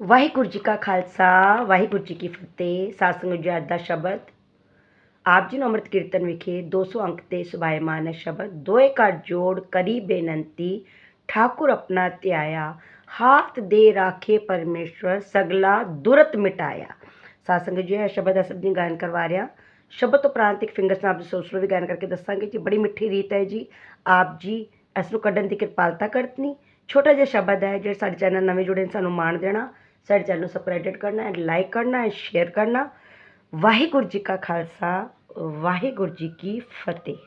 ਵਾਹਿਗੁਰੂ ਜੀ ਕਾ ਖਾਲਸਾ ਵਾਹਿਗੁਰੂ ਜੀ ਕੀ ਫਤਿਹ ਸਾਸੰਗ ਜੀ ਅੱਜ ਦਾ ਸ਼ਬਦ ਆਪ ਜੀ ਨੂੰ ਅੰਮ੍ਰਿਤ ਕੀਰਤਨ ਵਿਖੇ 200 ਅੰਕ ਤੇ ਸੁਭਾਇਮਾਨ ਹੈ ਸ਼ਬਦ ਦੋਏ ਕਰ ਜੋੜ ਕਰੀ ਬੇਨੰਤੀ ਠਾਕੁਰ ਆਪਣਾ ਧਿਆਇਆ ਹਾਥ ਦੇ ਰਾਖੇ ਪਰਮੇਸ਼ਵਰ ਸਗਲਾ ਦੁਰਤ ਮਿਟਾਇਆ ਸਾਸੰਗ ਜੀ ਇਹ ਸ਼ਬਦ ਅਸਲ ਜੀ ਗਾਇਨ ਕਰਵਾ ਰਿਹਾ ਸ਼ਬਦ ਉਪਰੰਤ ਇੱਕ ਫਿੰਗਰਸ ਨਾਲ ਆਪ ਜੀ ਸੋਚ ਵੀ ਗਾਇਨ ਕਰਕੇ ਦੱਸਾਂਗੇ ਜੀ ਬੜੀ ਮਿੱਠੀ ਰੀਤ ਹੈ ਜੀ ਆਪ ਜੀ ਇਸ ਨੂੰ ਕੱਢਣ ਦੀ ਕਿਰਪਾਲਤਾ ਕਰਤਨੀ ਛੋਟਾ ਜਿਹਾ ਸ਼ਬਦ ਹੈ ਜਿਹੜੇ ਸਾਡੇ ਚੈਨਲ ਨਵੇਂ ਜੁੜੇ ਨੇ ਸਾਨੂੰ ਮਾਣ ਦੇਣਾ साढ़े चैनल सब्सक्राइब करना एंड लाइक करना एंड शेयर करना। वाहेगुरु जी का खालसा, वाहेगुरु जी की फतेह।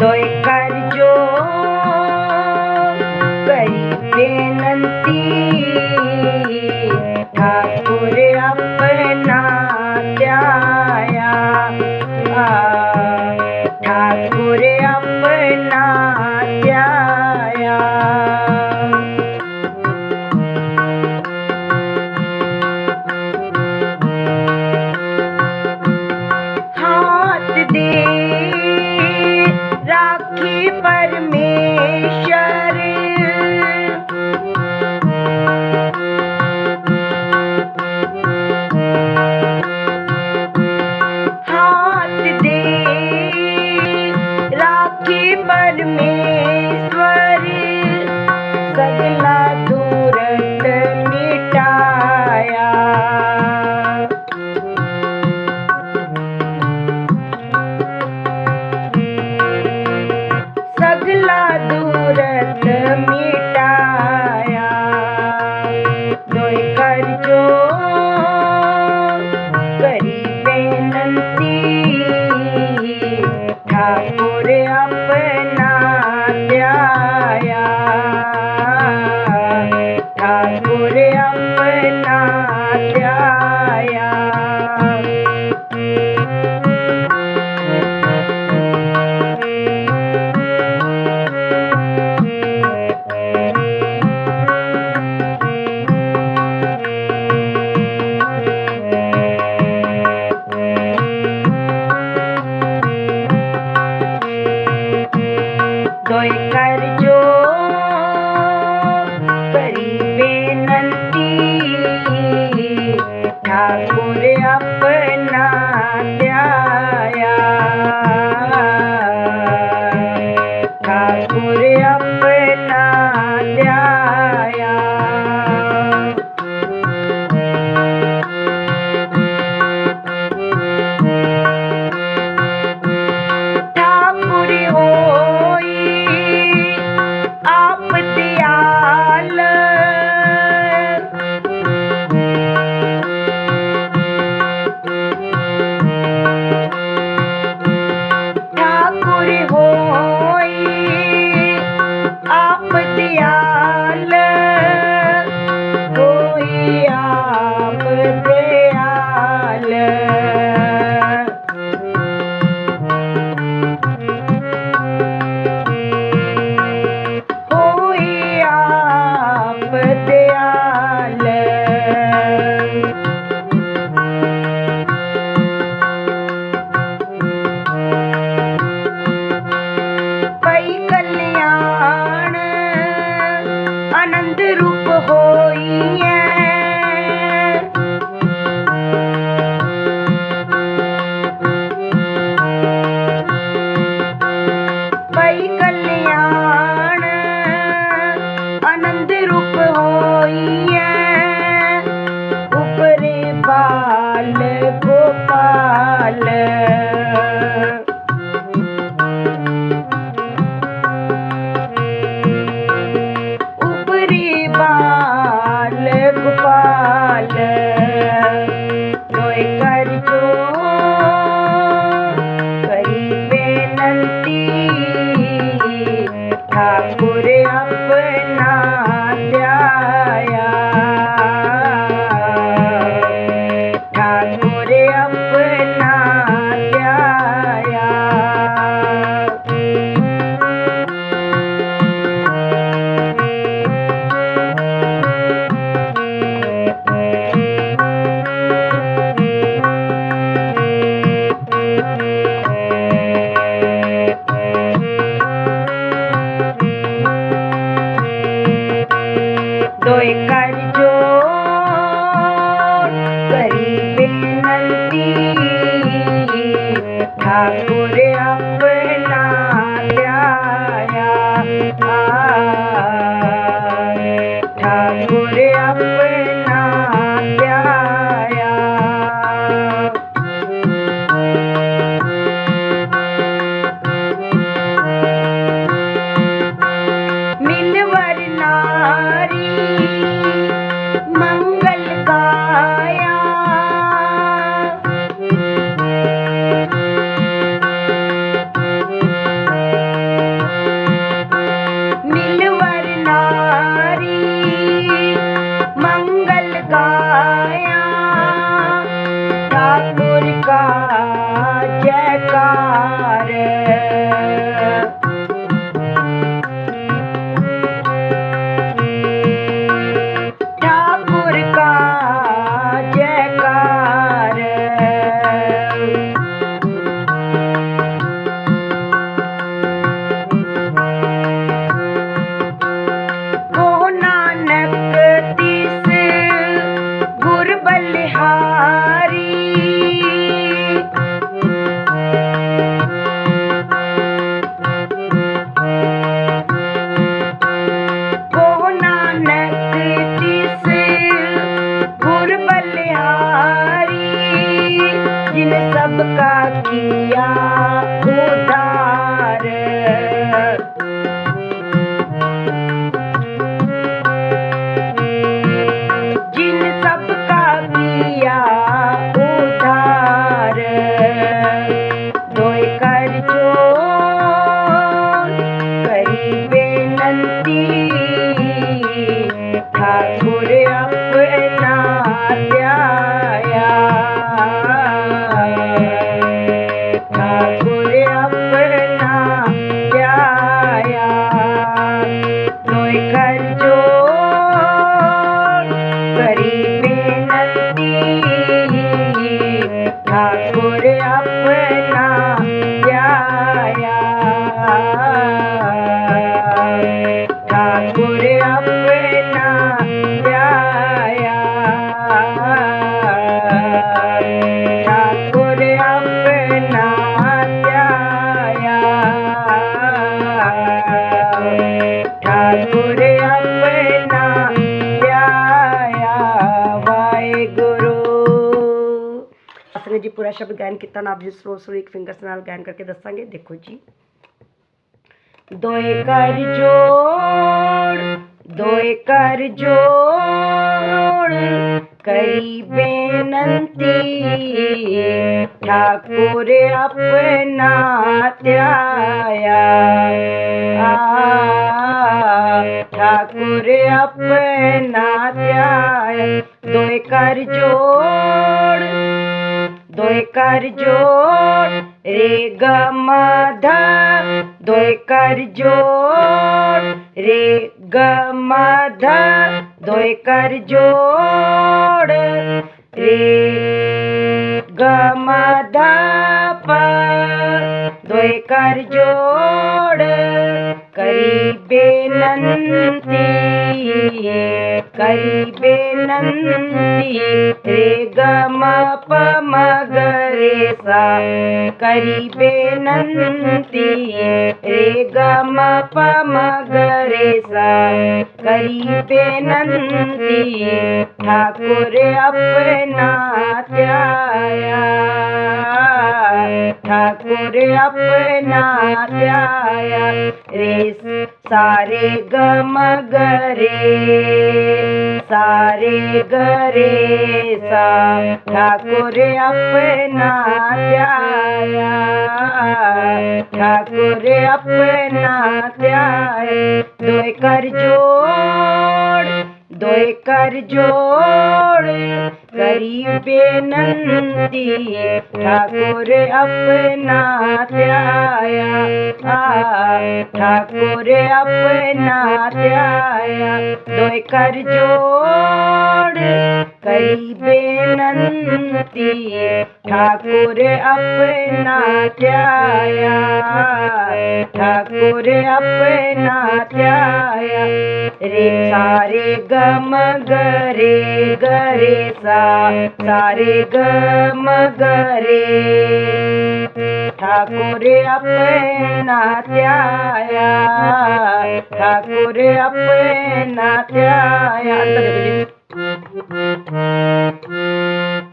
ਦੋਏ 都应该。ঠাকুরে ਅਸਨੇ ਜੀ ਪੂਰਾ ਸ਼ਬਦ ਗਾਇਨ ਕੀਤਾ ਨਾ ਆਪ ਜੀ ਸਲੋ ਸਲੋ ਇੱਕ ਫਿੰਗਰਸ ਨਾਲ ਗਾਇਨ ਕਰਕੇ ਦੱਸਾਂਗੇ ਦੇਖੋ ਜੀ ਦੋਏ ਕਰ ਜੋੜ ਦੋਏ ਕਰ ਜੋੜ ਕਰੀ ਬੇਨੰਤੀ ਠਾਕੁਰ ਆਪਣਾ ਧਿਆਇਆ ਆ ਠਾਕੁਰ ਆਪਣਾ ਧਿਆਇਆ ਦੋਏ ਕਰ ધોઈ કરજો રે ગમ ધા. ધોઈ કરજો રે ગમ ધા. ધોઈ કરજો રે ગમ ધા પા. ધોઈ કરજો કરી બેનંતી. ಕೈಬೆ ನಂದಿ ರೇ ಗಮ ಪಮ ಗರೆ ಸಾ ಕರಿಬೆ ನಂದಿ ರೇ ಗಮ ಪಮ ಗರೆ ಸಾ ಕರಿಬೆ ನಂದಿ ठाकुर अपना त्याया ठाकुर अपना ध्याया रे सारे गम गरे, सारे गरे सा। ठाकुर अपना ध्याया ठाकुर अपना ध्याया दोय कर जोड़ दो कर जोड़ करी बेनंती ठाकुर अपना ध्याया आ, ठाकुर अपना त्याया। दोय कर जोड़ करी बेनंती ठाकुर अपना ध्याया ठाकुर अपना त्याया। रे सारे गम गरे गरे सा। सारे गम गरे। ठाकुर अपना ध्याया ठाकुर अपना ध्याया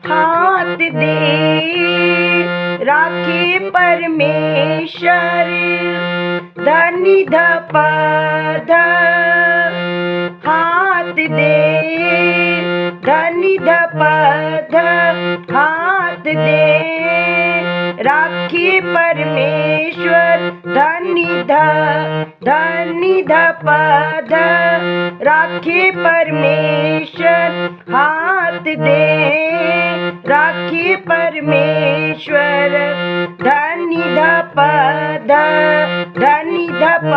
हाथ दे राखी परमेश्वर। धनी धप हाथ दे धनी धप हाथ दे। राखी परमेश्वर धनी ध धनी धप राखी परमेश्वर हाथ दे। राखी परमेश्वर धनी धप धनी धप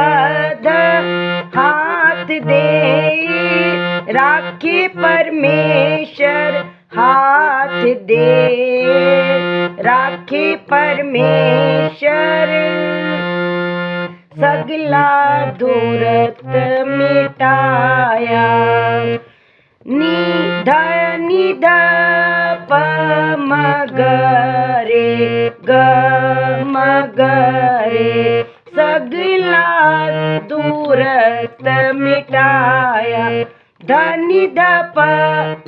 राखी परमेश्वर हाथ दे। राखी परमेश्वर सगला दूरत मिटाया। निध निध मगरे ग मगरे सगला दूरत मिटाया। धनि धप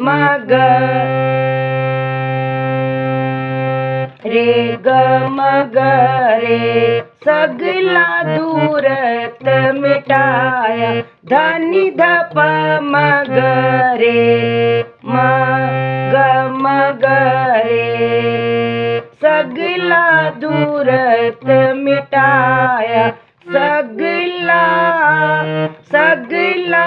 मग. रे ग मग रे सगला दूरत मिटाया. धनि धप मग रे म ग मग रे सगला दूरत मिटाया. सगला सगला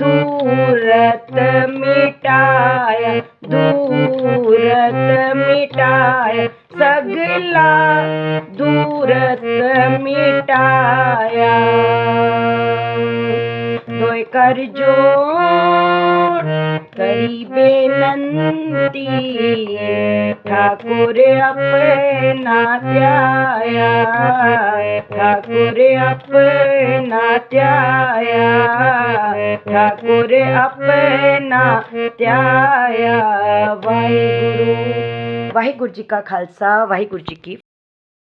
दूरत मिटाया दूरत मिटाया सगला दूरत मिटाया। दोय कर जोड़ गरीबे बेनती, ठाकुर अपना त्याया, ठाकुर अपना त्याया, ठाकुर अपना त्याया वाहिगुरु वाहिगुरु जी का खालसा, वाहिगुरु जी की